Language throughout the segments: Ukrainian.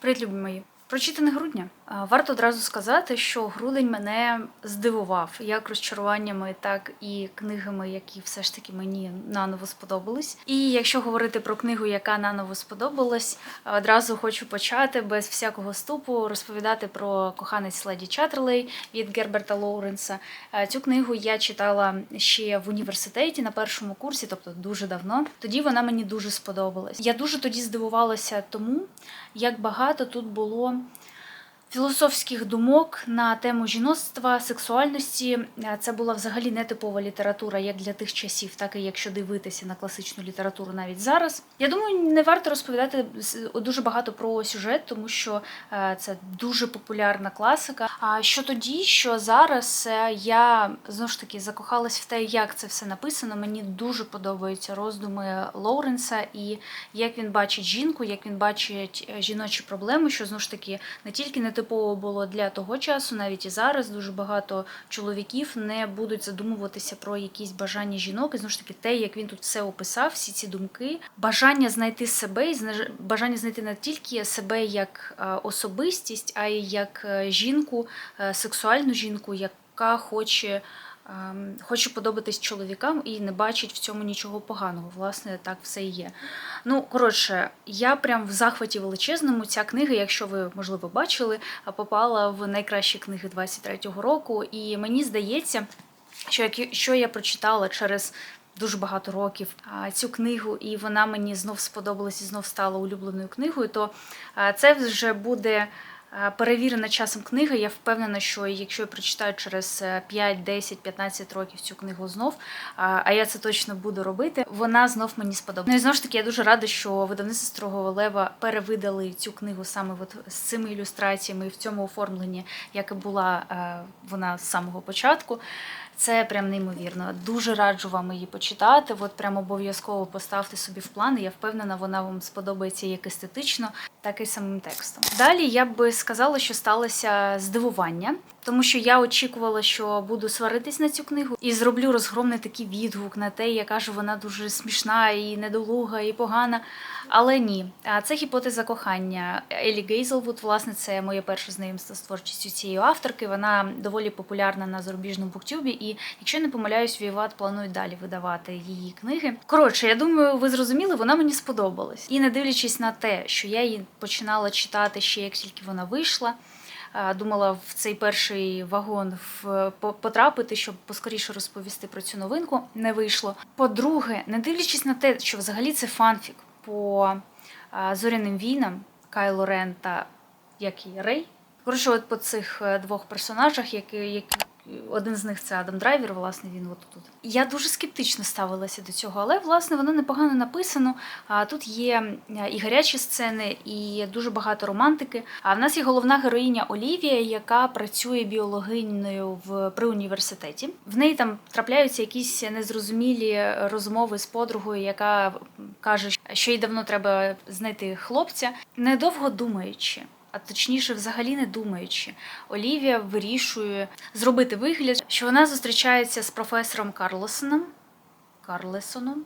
Привіт, любі мої. Прочитане грудня. Варто одразу сказати, що грудень мене здивував як розчаруваннями, так і книгами, які все ж таки мені наново сподобались. І якщо говорити про книгу, яка наново сподобалась, одразу хочу почати без всякого ступу розповідати про коханець Леді Чаттерлей від Герберта Лоуренса. Цю книгу я читала ще в університеті на першому курсі, тобто дуже давно. Тоді вона мені дуже сподобалась. Я дуже тоді здивувалася тому, як багато тут було філософських думок на тему жіноцтва, сексуальності. Е, Це була взагалі нетипова література як для тих часів, так і якщо дивитися на класичну літературу навіть зараз. Я думаю, не варто розповідати дуже багато про сюжет, тому що е, це дуже популярна класика. А що тоді, що зараз е, я знову ж таки закохалась в те, як це все написано. Мені дуже подобаються роздуми Лоуренса і як він бачить жінку, як він бачить жіночі проблеми, що знову ж таки не тільки нетипово було для того часу, навіть і зараз дуже багато чоловіків не будуть задумуватися про якісь бажання жінок. І знову ж таки, те, як він тут все описав, всі ці думки, бажання знайти себе і бажання знайти не тільки себе як особистість, а й як е, жінку, е, сексуальну жінку, яка хоче. Ем, Хоче подобатись чоловікам і не бачить в цьому нічого поганого. Власне, так все і є. Ну, коротше, я прям в захваті величезному. Ця книга, якщо ви, можливо, бачили, попала в найкращі книги 23-го року. І мені здається, що що я прочитала через. Дуже багато років цю книгу, і вона мені знов сподобалась і знов стала улюбленою книгою. То це вже буде перевірена часом книга. Я впевнена, що якщо я прочитаю через е, 5, 10, 15 років цю книгу знов, а я це точно буду робити, вона знов мені сподобається. Ну і знову ж таки, я дуже рада, що видавництво Строгого Лева перевидали цю книгу саме от з цими ілюстраціями в цьому оформленні, як і була е, вона з самого початку. Це прям неймовірно. Дуже раджу вам її почитати. От прям обов'язково поставте собі в план. Я впевнена, вона вам сподобається як естетично, так і самим текстом. Далі я би сказала, що сталося здивування, тому що я очікувала, що буду сваритись на цю книгу і зроблю розгромний такий відгук на те, яка ж вона дуже смішна і недолуга, і погана. Але ні, це гіпотеза кохання. Елі Гейзелвуд, власне, це моє перше знайомство з творчістю цієї авторки. Вона доволі популярна на зарубіжному буктюбі, і якщо не помиляюсь, Віват планують далі видавати її книги. Коротше, я думаю, ви зрозуміли, вона мені сподобалась. І не дивлячись на те, що я її починала читати ще як тільки вона вийшла. Думала в цей перший вагон в- потрапити, щоб поскоріше розповісти про цю новинку. Не вийшло. По-друге, не дивлячись на те, що взагалі це фанфік по зоряним війнам Кайло Рен та як і Рей. Коротше, от по цих е, двох персонажах, які, які один з них це Адам Драйвер, власне, він от тут. Я дуже скептично ставилася до цього, але власне воно непогано написано. А тут є і гарячі сцени, і дуже багато романтики. А в нас є головна героїня Олівія, яка працює біологинею в при університеті. В неї там трапляються якісь незрозумілі розмови з подругою, яка каже, що їй давно треба знайти хлопця, недовго думаючи. А точніше, взагалі не думаючи, Олівія вирішує зробити вигляд, що вона зустрічається з професором Карлосоном. Карлесоном?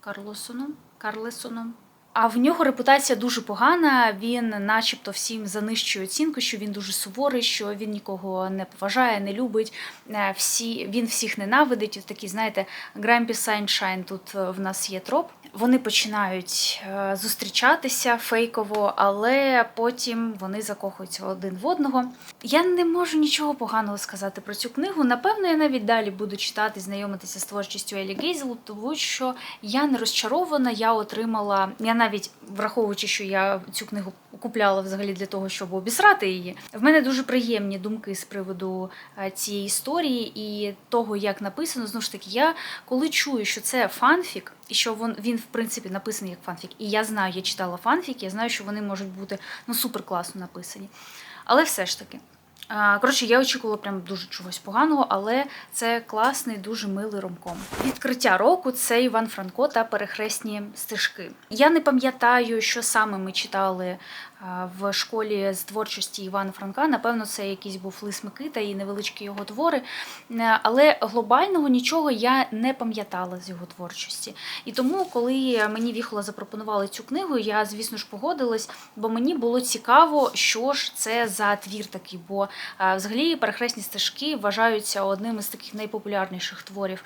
Карлосоном? Карлесоном. А в нього репутація дуже погана. Він, начебто, всім занищує оцінку, що він дуже суворий, що він нікого не поважає, не любить. Е, Всі він всіх ненавидить. Такі, знаєте, Grumpy Sunshine тут в нас є троп. Вони починають е, зустрічатися фейково, але потім вони закохуються один в одного. Я не можу нічого поганого сказати про цю книгу. Напевно, я навіть далі буду читати, знайомитися з творчістю Елі Гейзел, тому що я не розчарована. Я отримала, я навіть враховуючи, що я цю книгу купляла взагалі для того, щоб обісрати її. В мене дуже приємні думки з приводу е, цієї історії і того, як написано. Знову ж таки, я коли чую, що це фанфік, і що він, він в принципі написаний як фанфік, і я знаю, я читала фанфік, я знаю, що вони можуть бути ну супер класно написані. Але все ж таки. Коротше, я очікувала прям дуже чогось поганого, але це класний, дуже милий ромком. Відкриття року це Іван Франко та перехресні стежки. Я не пам'ятаю, що саме ми читали в школі з творчості Івана Франка. Напевно, це якийсь був Лис Микита і невеличкі його твори. Е, Але глобального нічого я не пам'ятала з його творчості. І тому, коли мені Віхола запропонували цю книгу, я, звісно ж, погодилась, бо мені було цікаво, що ж це за твір такий. Бо взагалі перехресні стежки вважаються одним із таких найпопулярніших творів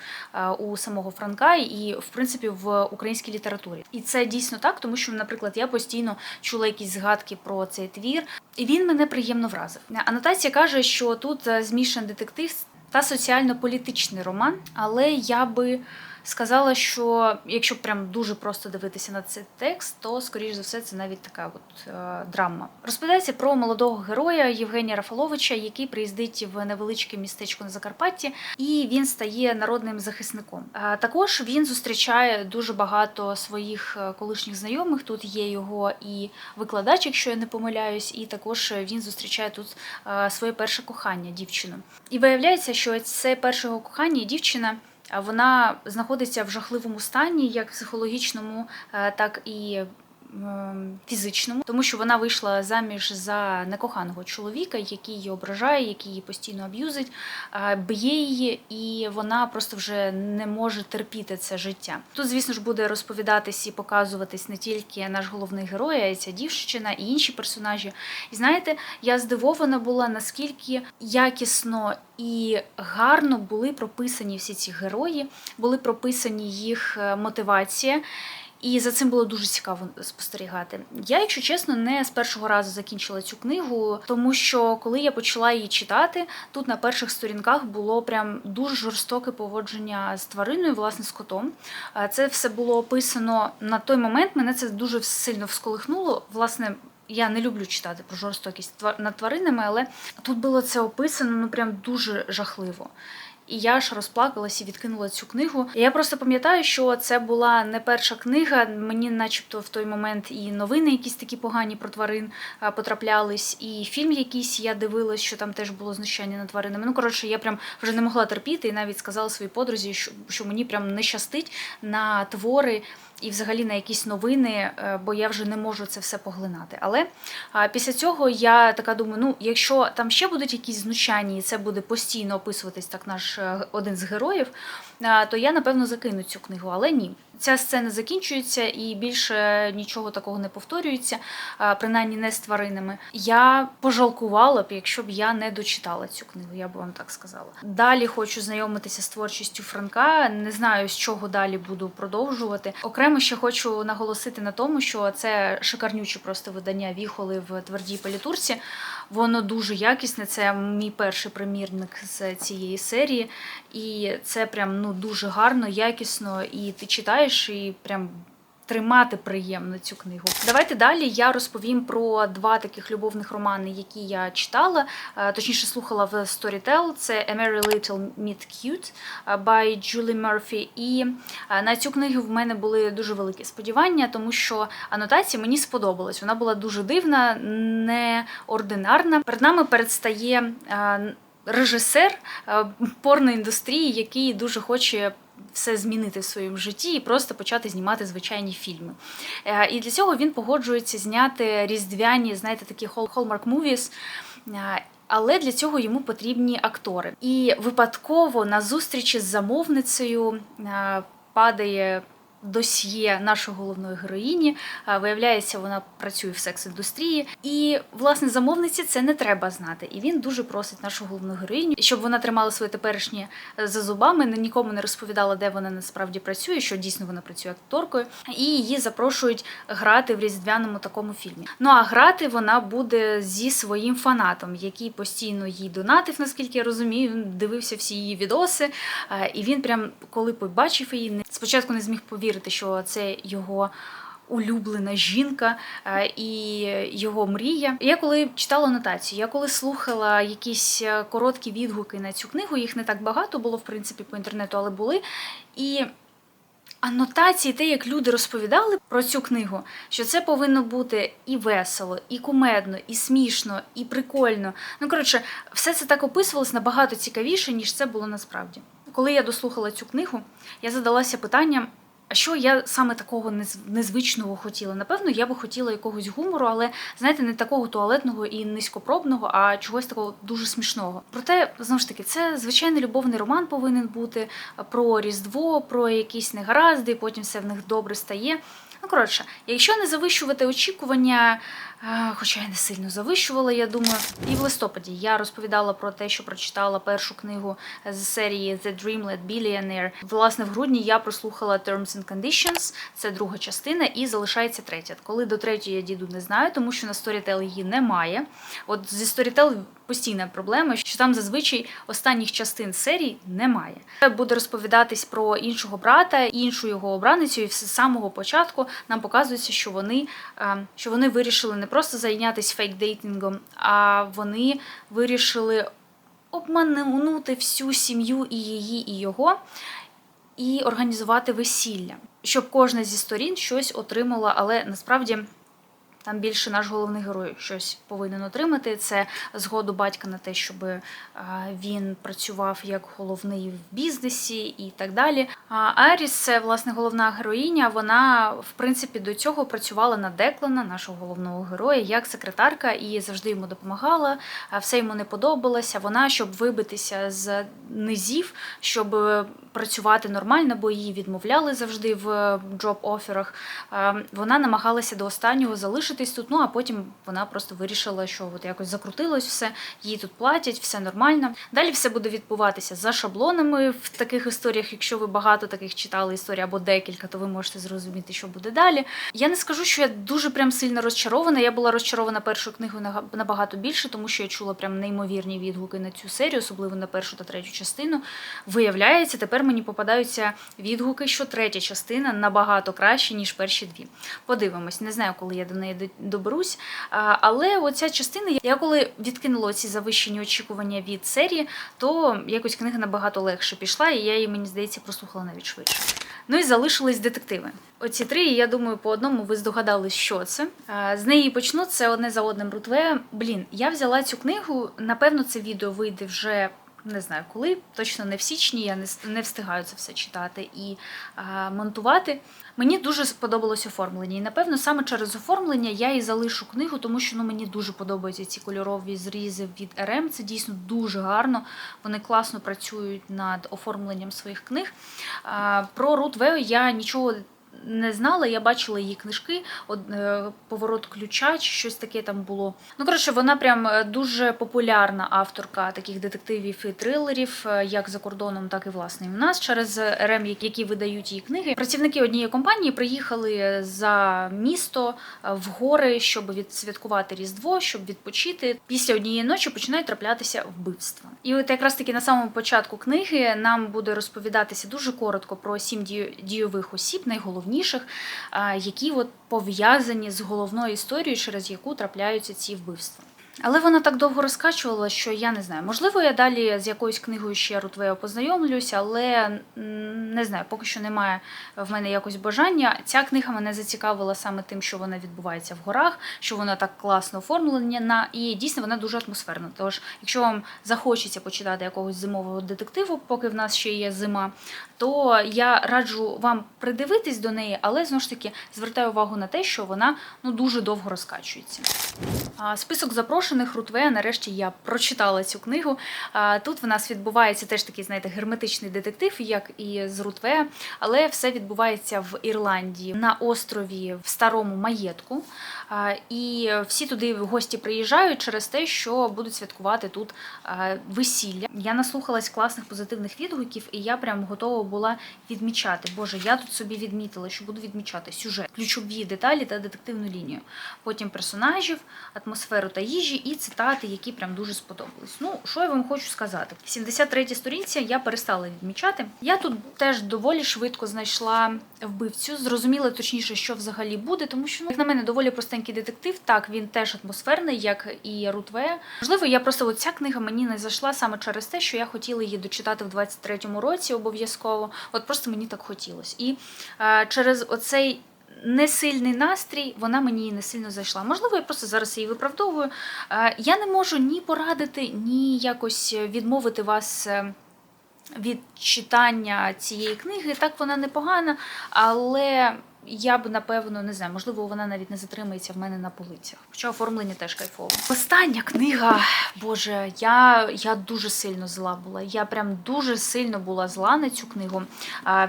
у самого Франка і, в принципі, в українській літературі. І це дійсно так, тому що, наприклад, я постійно чула якісь згадки про цей твір, і він мене приємно вразив. Анотація каже, що тут е, змішаний детектив та соціально-політичний роман, але я би сказала, що якщо прям дуже просто дивитися на цей текст, то скоріш за все це навіть така от е, драма. Розповідається про молодого героя Євгенія Рафаловича, який приїздить в невеличке містечко на Закарпатті, і він стає народним захисником. Е, також він зустрічає дуже багато своїх е, колишніх знайомих. Тут є його і викладач, якщо я не помиляюсь, і також він зустрічає тут е, своє перше кохання, дівчину. І виявляється, що це перше його кохання, дівчина. Вона знаходиться в жахливому стані, як психологічному, е, так і фізичному, тому що вона вийшла заміж за некоханого чоловіка, який її ображає, який її постійно аб'юзить, б'є її, і вона просто вже не може терпіти це життя. Тут, звісно ж, буде розповідатись і показуватись не тільки наш головний герой, а й ця дівчина і інші персонажі. І знаєте, я здивована була наскільки якісно і гарно були прописані всі ці герої, були прописані їх е, мотивація. І за цим було дуже цікаво спостерігати. Я, якщо чесно, не з першого разу закінчила цю книгу, тому що коли я почала її читати, тут на перших сторінках було прям дуже жорстоке поводження з твариною, власне, з котом. Е, Це все було описано на той момент. Мене це дуже сильно всколихнуло. Власне. Я не люблю читати про жорстокість над тваринами, але тут було це описано ну прям дуже жахливо. І я ж розплакалась і відкинула цю книгу. Я просто пам'ятаю, що це була не перша книга. Мені, начебто, в той момент і новини якісь такі погані про тварин потраплялись, і фільм якийсь я дивилась, що там теж було знущання над тваринами. Ну коротше, я прям вже не могла терпіти і навіть сказала своїй подрузі, що мені прям не щастить на твори. І взагалі на якісь новини, е, бо я вже не можу це все поглинати. Але після цього я така думаю: ну, якщо там ще будуть якісь знущання, і це буде постійно описуватись так наш е, один з героїв, то я напевно закину цю книгу. Але ні. Ця сцена закінчується і більше нічого такого не повторюється, принаймні не з тваринами. Я пожалкувала б, якщо б я не дочитала цю книгу, я б вам так сказала. Далі хочу знайомитися з творчістю Франка. Не знаю, з чого далі буду продовжувати. Окремо ще хочу наголосити на тому, що це шикарнюче просто видання віхоли в твердій палітурці. Воно дуже якісне. Це мій перший примірник з цієї серії, і це прям ну дуже гарно, якісно. І ти читаєш і прям. Тримати приємно цю книгу. Давайте далі я розповім про два таких любовних романи, які я читала, е, точніше слухала в Storytel. Це A Merry Little Meet Cute е, by Julie Murphy. І е, на цю книгу в мене були дуже великі сподівання, тому що анотація мені сподобалась. Вона була дуже дивна, неординарна. Перед нами передстає режисер е, порноіндустрії, який дуже хоче. Все змінити в своєму житті і просто почати знімати звичайні фільми. Е, І для цього він погоджується зняти різдвяні, знаєте, такі hall- Hallmark movies, е, але для цього йому потрібні актори. І випадково на зустрічі з замовницею падає досьє нашої головної героїні. Виявляється, вона працює в секс-індустрії, і власне замовниці це не треба знати. І він дуже просить нашу головну героїню, щоб вона тримала своє теперішнє е, за зубами, не- нікому не розповідала, де вона насправді працює, що дійсно вона працює акторкою, і її запрошують грати в різдвяному такому фільмі. Ну а грати вона буде зі своїм фанатом, який постійно їй донатив, наскільки я розумію. Дивився всі її відоси, е, і він прям коли побачив її, спочатку не зміг повірити, що це його. Улюблена жінка е, і його мрія. Я коли читала нотацію, я коли слухала якісь е, короткі відгуки на цю книгу, їх не так багато було в принципі по інтернету, але були. І анотації, те, як люди розповідали про цю книгу, що це повинно бути і весело, і кумедно, і смішно, і прикольно. Ну коротше, все це так описувалось набагато цікавіше, ніж це було насправді. Коли я дослухала цю книгу, я задалася питанням. А що я саме такого нез- незвичного хотіла? Напевно, я би хотіла якогось гумору, але знаєте, не такого туалетного і низькопробного, а чогось такого дуже смішного. Проте, знову ж таки, це звичайний любовний роман повинен бути про Різдво, про якісь негаразди, потім все в них добре стає. Ну, коротше, якщо не завищувати очікування, е, хоча я не сильно завищувала, я думаю, і в листопаді я розповідала про те, що прочитала першу книгу з серії The Dreamlet Billionaire. Власне, в грудні я прослухала Terms and Conditions, це друга частина, і залишається третя. Коли до третьої я діду не знаю, тому що на Storytel її немає. От зі Storytel постійна проблема, що там зазвичай останніх частин серій немає. Буде розповідатись про іншого брата, іншу його обраницю, і з самого початку нам показується, що вони, е, що вони вирішили не просто зайнятися фейк-дейтингом, а вони вирішили обманути всю сім'ю і її, і його, і організувати весілля, щоб кожна зі сторін щось отримала, але насправді. Там більше наш головний герой щось повинен отримати. Це згоду батька на те, щоб е, він працював як головний в бізнесі і так далі. А Айріс, це власне головна героїня. Вона в принципі до цього працювала на Деклана, нашого головного героя, як секретарка, і завжди йому допомагала. Все йому не подобалося. Вона, щоб вибитися з низів, щоб працювати нормально, бо її відмовляли завжди в джоб-оферах. е, Вона намагалася до останнього залишитись тут. Ну а потім вона просто вирішила, що от якось закрутилось все, їй тут платять, все нормально. Далі все буде відбуватися за шаблонами в таких історіях. Якщо ви багато таких читали історій або декілька, то ви можете зрозуміти, що буде далі. Я не скажу, що я дуже прям сильно розчарована. Я була розчарована першою книгою набагато більше, тому що я чула прям неймовірні відгуки на цю серію, особливо на першу та третю частину. Виявляється, тепер мені попадаються відгуки, що третя частина набагато краще, ніж перші дві. Подивимось, не знаю, коли я до неї доберусь. Але оця частина, я коли відкинула ці завищені очікування від серії, то якось книга набагато легше пішла, і я її, мені здається, прослухала навіть швидше. Ну і залишились детективи. Оці три, я думаю, по одному ви здогадались, що це. З неї почну це одне за одним рутве. Блін, я взяла цю книгу. Напевно, це відео вийде вже. Не знаю коли, точно не в січні, я не, встигаю це все читати і монтувати. Мені дуже сподобалось оформлення, і напевно саме через оформлення я і залишу книгу, тому що ну мені дуже подобаються ці кольорові зрізи від РМ. Це дійсно дуже гарно. Вони класно працюють над оформленням своїх книг. Про Рут Вео я нічого. Не знала, я бачила її книжки, е, поворот ключа чи щось таке там було. Ну коротше, вона прям е, дуже популярна авторка таких детективів і трилерів, е, як за кордоном, так і власне і в нас через РМ, які видають її книги. Працівники однієї компанії приїхали за місто в гори, щоб відсвяткувати Різдво, щоб відпочити. Після однієї ночі починають траплятися вбивства. І от якраз таки на самому початку книги нам буде розповідатися дуже коротко про сім дію- дійових осіб, найголовніших, які от пов'язані з головною історією, через яку трапляються ці вбивства. Але вона так довго розкачувала, що я не знаю. Можливо, я далі з якоюсь книгою ще Рутвео познайомлюся, але не знаю, поки що немає в мене якось бажання. Ця книга мене зацікавила саме тим, що вона відбувається в горах, що вона так класно оформлена, і дійсно вона дуже атмосферна. Тож, якщо вам захочеться почитати якогось зимового детективу, поки в нас ще є зима, то я раджу вам придивитись до неї, але знову ж таки звертаю увагу на те, що вона ну дуже довго розкачується. Список запрошених Рутвея. Нарешті я прочитала цю книгу. Тут в нас відбувається теж такий, знаєте, герметичний детектив, як і з Рутвея, але все відбувається в Ірландії на острові в старому маєтку. І всі туди гості приїжджають через те, що будуть святкувати тут весілля. Я наслухалась класних позитивних відгуків, і я прям готова була відмічати. Боже, я тут собі відмітила, що буду відмічати сюжет, ключові деталі та детективну лінію. Потім персонажів, атмосферу та їжі і цитати, які прям дуже сподобались. Ну, що я вам хочу сказати? 73 сторінці я перестала відмічати. Я тут теж доволі швидко знайшла вбивцю, зрозуміла точніше, що взагалі буде, тому що ну, як на мене доволі простенький детектив. Так, він теж атмосферний, як і Рутве. Можливо, я просто от ця книга мені не зайшла саме через те, що я хотіла її дочитати в 23-му році обов'язково. От просто мені так хотілося. І е, через оцей. Несильний настрій, вона мені не сильно зайшла. Можливо, я просто зараз її виправдовую. Е, Я не можу ні порадити, ні якось відмовити вас е, від читання цієї книги. Так вона непогана, але я б напевно не знаю, можливо, вона навіть не затримається в мене на полицях. Хоча оформлення теж кайфове. Остання книга, боже, я, я дуже сильно зла була. Я прям дуже сильно була зла на цю книгу.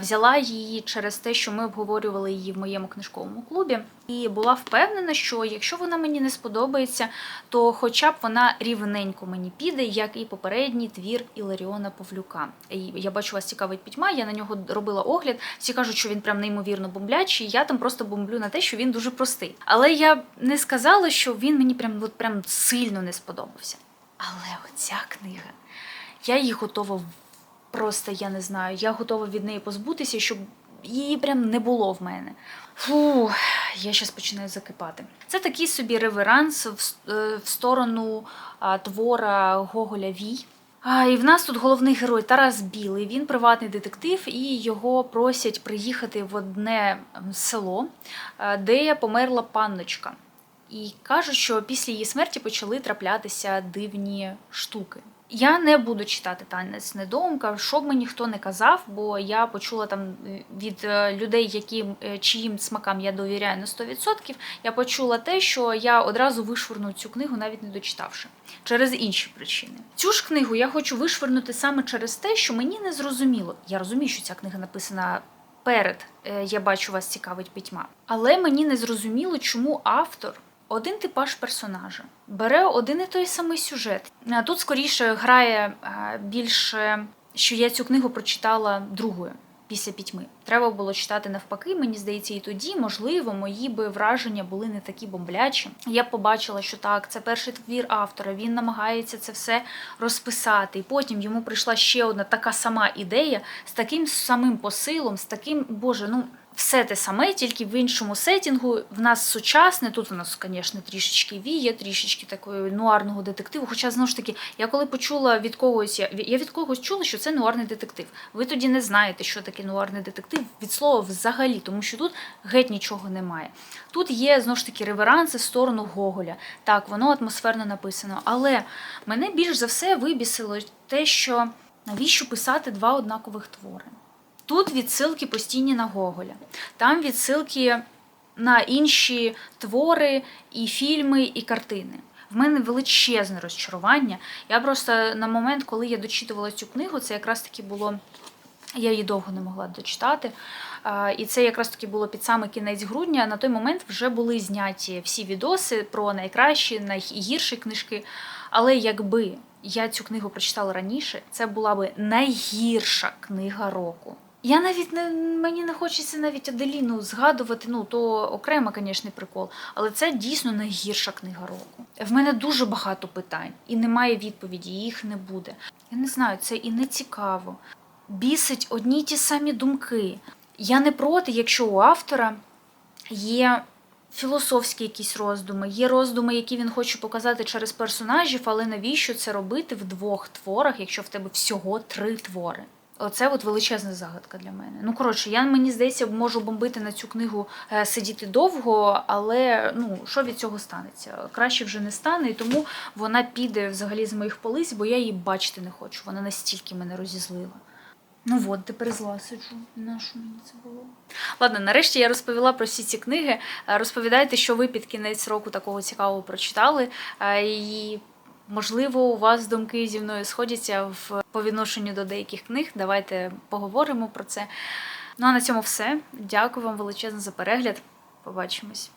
Взяла її через те, що ми обговорювали її в моєму книжковому клубі, і була впевнена, що якщо вона мені не сподобається, то хоча б вона рівненько мені піде, як і попередній твір Іларіона Павлюка. І я бачу, вас цікавить пітьма. Я на нього робила огляд. Всі кажуть, що він прям неймовірно бомблячий. Я там просто бомблю на те, що він дуже простий. Але я не сказала, що він мені прям от прям сильно не сподобався. Але оця книга, я її готова просто, я не знаю, я готова від неї позбутися, щоб її прям не було в мене. Фу, я зараз починаю закипати. Це такий собі реверанс в, е, в сторону а, твора Гоголя Вій. А, і в нас тут головний герой Тарас Білий. Він приватний детектив, і його просять приїхати в одне село, е, де померла панночка. І кажуть, що після її смерті почали траплятися дивні штуки. Я не буду читати танець недоумка, що б мені хто не казав, бо я почула там е, від е, людей, яким е, чиїм смакам я довіряю на 100%, я почула те, що я одразу вишвирну цю книгу, навіть не дочитавши, через інші причини. Цю ж книгу я хочу вишвирнути саме через те, що мені не зрозуміло. Я розумію, що ця книга написана перед я бачу вас цікавить пітьма. Але мені не зрозуміло, чому автор. Один типаж персонажа бере один і той самий сюжет. Тут скоріше грає е, більше, що я цю книгу прочитала другою після пітьми. Треба було читати навпаки. Мені здається, і тоді, можливо, мої би враження були не такі бомблячі. Я побачила, що так, це перший твір автора. Він намагається це все розписати. І потім йому прийшла ще одна така сама ідея з таким самим посилом, з таким, боже, ну. Все те саме, тільки в іншому сетінгу. В нас сучасне. Тут у нас, звісно, трішечки віє, трішечки такої нуарного детективу. Хоча знову ж таки, я коли почула від когось, я від когось чула, що це нуарний детектив. Ви тоді не знаєте, що таке нуарний детектив від слова взагалі, тому що тут геть нічого немає. Тут є знову ж таки реверанси в сторону Гоголя. Так, воно атмосферно написано. Але мене більш за все вибісило те, що навіщо писати два однакових твори. Тут відсилки постійні на Гоголя, там відсилки на інші твори, і фільми, і картини. В мене величезне розчарування. Я просто на момент, коли я дочитувала цю книгу, це якраз таки було. Я її довго не могла дочитати. І це якраз таки було під саме кінець грудня. На той момент вже були зняті всі відоси про найкращі, найгірші книжки. Але якби я цю книгу прочитала раніше, це була би найгірша книга року. Я навіть не мені не хочеться навіть Аделіну згадувати. Ну то окремо, звісно, прикол, але це дійсно найгірша книга року. В мене дуже багато питань, і немає відповіді, їх не буде. Я не знаю, це і не цікаво. Бісить одні ті самі думки. Я не проти, якщо у автора є філософські якісь роздуми, є роздуми, які він хоче показати через персонажів, але навіщо це робити в двох творах, якщо в тебе всього три твори? Оце от величезна загадка для мене. Ну коротше, я мені здається, можу бомбити на цю книгу е, сидіти довго, але ну що від цього станеться? Краще вже не стане, і тому вона піде взагалі з моїх полиць, бо я її бачити не хочу. Вона настільки мене розізлила. Ну от, тепер зла сиджу. На що мені це було? Ладно, нарешті я розповіла про всі ці книги. Е, Розповідайте, що ви під кінець року такого цікавого прочитали. Е, І можливо, у вас думки зі мною сходяться в по відношенню до деяких книг. Давайте поговоримо про це. Ну а на цьому все. Дякую вам величезно за перегляд. Побачимось.